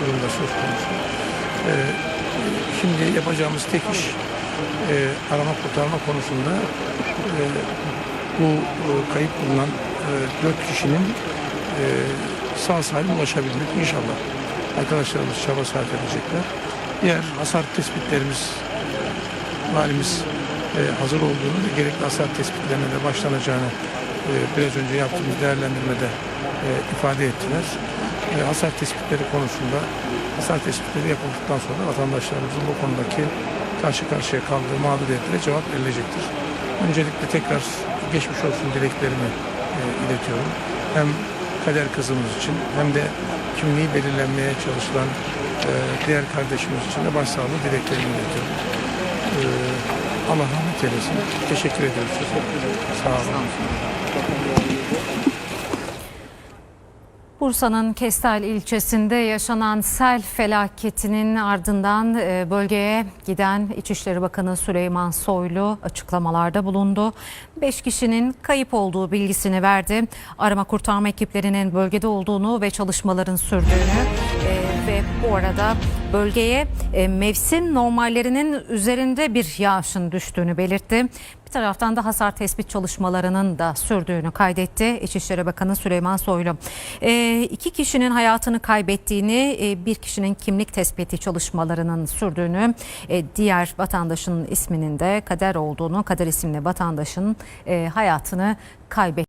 durumda söz konusu. E, şimdi yapacağımız tek iş e, arama kurtarma konusunda e, bu e, kayıp bulunan e, dört kişinin e, sağ salim ulaşabilmek inşallah. Arkadaşlarımız çaba sarf edecekler. Diğer hasar tespitlerimiz valimiz e, hazır olduğunu ve gerekli hasar tespitlerine de başlanacağını e, biraz önce yaptığımız değerlendirmede e, ifade ettiler. Hasar tespitleri konusunda hasar tespitleri yapıldıktan sonra vatandaşlarımızın bu konudaki karşı karşıya kaldığı mağduriyetlere cevap verilecektir. Öncelikle tekrar geçmiş olsun dileklerimi e, iletiyorum. Hem kader kızımız için hem de kimliği belirlenmeye çalışılan e, diğer kardeşimiz için de başsağlığı dileklerimi iletiyorum. E, Allah rahmet eylesin. Teşekkür ediyoruz. Sağ olun. Bursa'nın Kestel ilçesinde yaşanan sel felaketinin ardından e, bölgeye giden İçişleri Bakanı Süleyman Soylu açıklamalarda bulundu. 5 kişinin kayıp olduğu bilgisini verdi. Arama kurtarma ekiplerinin bölgede olduğunu ve çalışmaların sürdüğünü ve bu arada bölgeye e, mevsim normallerinin üzerinde bir yağışın düştüğünü belirtti. Bir taraftan da hasar tespit çalışmalarının da sürdüğünü kaydetti İçişleri Bakanı Süleyman Soylu. E, iki kişinin hayatını kaybettiğini, e, bir kişinin kimlik tespiti çalışmalarının sürdüğünü, e, diğer vatandaşın isminin de Kader olduğunu, Kader isimli vatandaşın e, hayatını kaybetti.